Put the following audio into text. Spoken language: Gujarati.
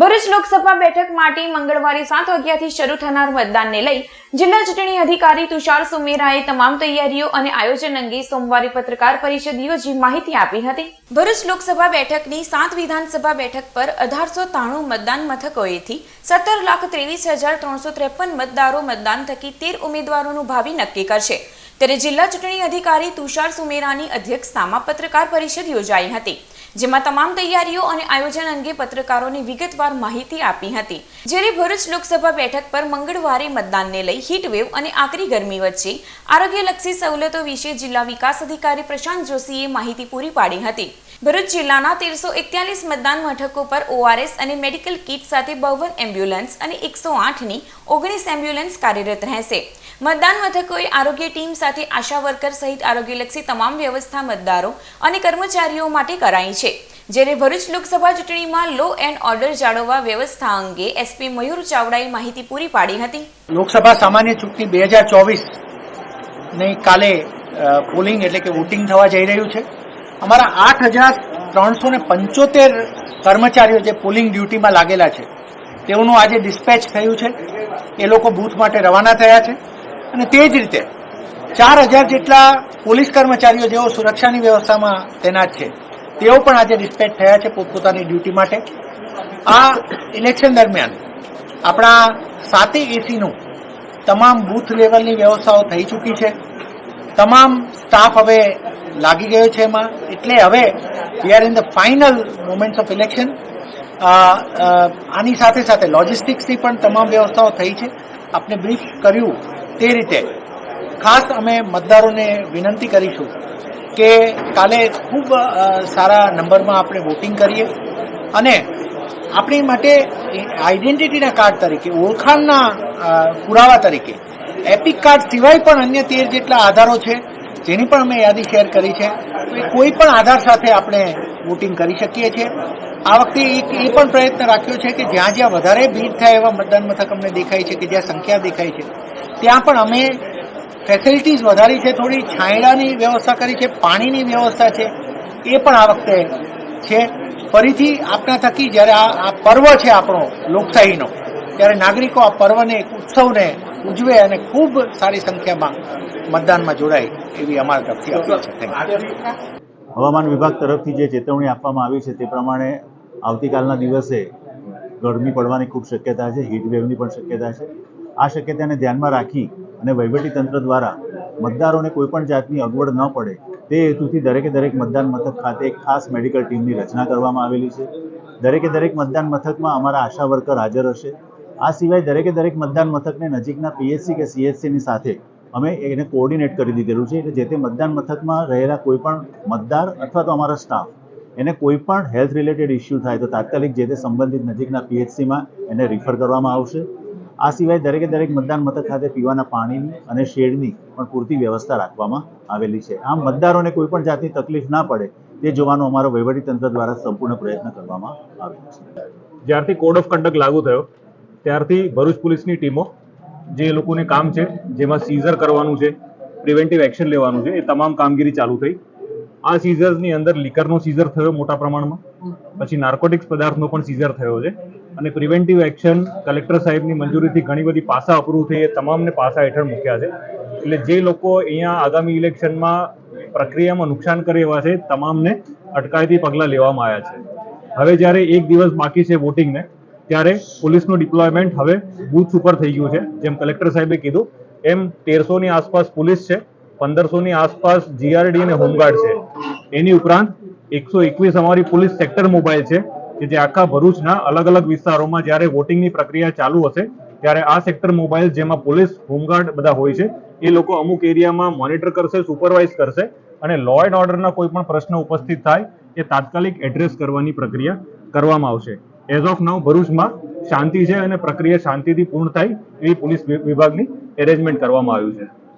ભરૂચ લોકસભા બેઠક માટે મંગળવારે સાત વાગ્યાથી શરૂ થનાર મતદાનને લઈ જિલ્લા ચૂંટણી અધિકારી તુષાર સુમેરાએ તમામ તૈયારીઓ અને આયોજન અંગે સોમવારે પત્રકાર પરિષદ યોજી માહિતી આપી હતી. ભરૂચ લોકસભા બેઠકની સાત વિધાનસભા બેઠક પર અઢારસો ત્રાણું મતદાન મથકોએથી સત્તર લાખ ત્રેવીસ હજાર ત્રણસો ત્રેપન મતદારો મતદાન થકી તેર ઉમેદવારોનું ભાવિ નક્કી કરશે. ત્યારે જિલ્લા ચૂંટણી અધિકારી તુષાર સુમેરાની અધ્યક્ષતામાં પત્રકાર પરિષદ યોજાઈ હતી, જેમાં તમામ તૈયારીઓ અને આયોજન અંગે પત્રકારોને વિગતવાર માહિતી આપી હતી. જ્યારે ભરૂચ લોકસભા બેઠક પર મંગળવારે મતદાનને લઈ હીટવેવ અને આકરી ગરમી વચ્ચે આરોગ્યલક્ષી સવલતો વિશે જિલ્લા વિકાસ અધિકારી પ્રશાંત જોશીએ માહિતી પૂરી પાડી હતી. ભરૂચ જિલ્લાના તેરસો એકતાલીસ મતદાન મથકો પર ઓઆરએસ અને મેડિકલ કિટ સાથે બાવન એમ્બ્યુલન્સ અને એકસો આઠની ઓગણીસ એમ્બ્યુલન્સ કાર્યરત રહેશે. મતદાન મથકોએ આરોગ્ય ટીમ સાથે આશા વર્કર સહિત આરોગ્યલક્ષી તમામ વ્યવસ્થા મતદારો અને કર્મચારીઓ માટે કરાઈ છે. જ્યારે ભરૂચ લોકસભા ચૂંટણીમાં લો એન્ડ ઓર્ડર જાળવવા વ્યવસ્થા અંગે એસપી મયુર ચાવડાએ માહિતી પૂરી પાડી હતી. લોકસભા સામાન્ય ચૂંટણી બે હજાર ચોવીસની કાલે પોલિંગ એટલે કે વોટિંગ થવા જઈ રહ્યું છે. અમારા આઠ હજાર ત્રણસો ને પંચોતેર કર્મચારીઓ જે પોલિંગ ડ્યુટીમાં લાગેલા છે, તેઓનું આજે ડિસ્પેચ થયું છે. એ લોકો બૂથ માટે રવાના થયા છે. અને તે જ રીતે ચાર હજાર જેટલા પોલીસ કર્મચારીઓ જેઓ સુરક્ષાની વ્યવસ્થામાં તૈનાત છે, તેઓ પણ આજે ડિસ્પેચ થયા છે પોતપોતાની ડ્યુટી માટે. આ ઇલેક્શન દરમિયાન આપણા સાતે એસીનું તમામ બૂથ લેવલની વ્યવસ્થાઓ થઈ ચૂકી છે. તમામ સ્ટાફ હવે લાગી ગયો છે એમાં. એટલે હવે we are in the final moments of election આની સાથે સાથે લોજિસ્ટિક્સની પણ તમામ વ્યવસ્થાઓ થઈ છે. આપને બ્રીફ કર્યું તે રીતે ખાસ અમે મતદારોને વિનંતી કરીશું કે કાલે ખૂબ સારા નંબરમાં આપણે વોટિંગ કરીએ અને આપણી માટે આઈડેન્ટિટીના કાર્ડ તરીકે, ઓળખાણના પુરાવા તરીકે, એપિક કાર્ડ સિવાય પણ અન્ય તેર જેટલા આધારો છે, જેની પણ અમે યાદી શેર કરી છે કોઈ પણ આધાર સાથે આપણે વોટિંગ કરી શકીએ છીએ. આ વખતે એક એ પણ પ્રયત્ન રાખ્યો છે કે જ્યાં જ્યાં વધારે ભીડ થાય એવા મતદાન મથક અમને દેખાય છે કે જ્યાં સંખ્યા દેખાય છે ત્યાં પણ અમે ફેસિલિટીઝ વધારી છે, થોડી છાંયડાની વ્યવસ્થા કરી છે, પાણીની વ્યવસ્થા છે, એ પણ આ વખતે છે. ફરીથી આપના થકી જ્યારે આ પર્વ છે આપણો લોકશાહીનો, ત્યારે નાગરિકો આ પર્વને ઉત્સવને ઉજવે અને ખૂબ સારી સંખ્યામાં મતદાનમાં જોડાય એવી અમારા તરફથી અપીલ છે. હવામાન વિભાગ તરફથી જે ચેતવણી આપવામાં આવી છે તે પ્રમાણે આવતીકાલના દિવસે ગરમી પડવાની ખૂબ શક્યતા છે વેવની પણ શક્યતા છે. આ શક્યતાને ધ્યાનમાં રાખી અને તંત્ર દ્વારા મતદારોને કોઈપણ જાતની અગવડ ન પડે તે હેતુથી દરેકે દરેક મતદાન મથક ખાતે એક ખાસ મેડિકલ ટીમની રચના કરવામાં આવેલી છે. દરેકે દરેક મતદાન મથકમાં અમારા આશા વર્કર હાજર હશે. આ સિવાય દરેકે દરેક મતદાન મથકને નજીકના પીએચસી કે સીએચસીની સાથે અમે એને કોઓર્ડિનેટ કરી દીધેલું છે એટલે જે તે મતદાન મથકમાં રહેલા કોઈપણ મતદાર અથવા તો અમારા સ્ટાફ એને કોઈપણ હેલ્થ રિલેટેડ ઇસ્યુ થાય તો તાત્કાલિક જે તે સંબંધિત નજીકના પીએચસીમાં એને રિફર કરવામાં આવશે. આ સિવાય દરેકે દરેક મતદાન મથક ખાતે પીવાના પાણીની અને શેડની પણ પૂરતી વ્યવસ્થા રાખવામાં આવેલી છે. આમ મતદારોને કોઈ પણ જાતની તકલીફ ના પડે તે જોવાનો અમારો વહીવટી તંત્ર દ્વારા સંપૂર્ણ પ્રયત્ન કરવામાં આવેલો છે. જ્યારથી કોડ ઓફ કન્ડક્ટ લાગુ થયો ત્યારથી ભરૂચ પોલીસની ટીમો જે લોકોને કામ છે જેમાં સીઝર કરવાનું છે પ્રિવેન્ટિવ એક્શન લેવાનું છે એ તમામ કામગીરી ચાલુ થઈ. આ સીઝર્સની અંદર લીકરનો સીઝર થયો મોટા પ્રમાણમાં. પછી નાર્કોટિક્સ પદાર્થનો પણ સીઝર થયો છે. અને પ્રિવેન્ટિવ એક્શન કલેક્ટર સાહેબની મંજૂરીથી ઘણી બધી પાસા અપ્રૂવ થઈ એ તમામને પાસા હેઠળ મૂક્યા છે. એટલે જે લોકો અહીંયા આગામી ઇલેક્શનમાં પ્રક્રિયામાં નુકસાન કરે એવા છે, તમામને અટકાયતી પગલાં લેવામાં આવ્યા છે. હવે જ્યારે એક દિવસ બાકી છે વોટિંગને ત્યારે પોલીસનું ડિપ્લોયમેન્ટ હવે બૂથ ઉપર થઈ ગયું છે. જેમ કલેક્ટર સાહેબે કીધું, એમ તેરસોની આસપાસ પોલીસ છે, પંદરસોની આસપાસ જીઆરડી અને હોમગાર્ડ છે. એની ઉપરાંત એકસો એકવીસ અમારી પોલીસ સેક્ટર મોબાઈલ છે. કે જે આખા ભરૂચના અલગ અલગ વિસ્તારોમાં જ્યારે વોટિંગની પ્રક્રિયા ચાલુ હશે, ત્યારે આ સેક્ટર મોબાઈલ જેમાં પોલીસ, હોમગાર્ડ બધા હોય છે, એ લોકો અમુક એરિયામાં મોનિટર કરશે, સુપરવાઇઝ કરશે અને લો એન્ડ ઓર્ડરના કોઈ પણ પ્રશ્ન ઉપસ્થિત થાય, એ તાત્કાલિક એડ્રેસ કરવાની પ્રક્રિયા કરવામાં આવશે. એઝ ઓફ નાવ ભરૂચમાં શાંતિ છે અને પ્રક્રિયા શાંતિથી પૂર્ણ થાય, એવી પોલીસ વિભાગની એરેન્જમેન્ટ કરવામાં આવ્યું છે.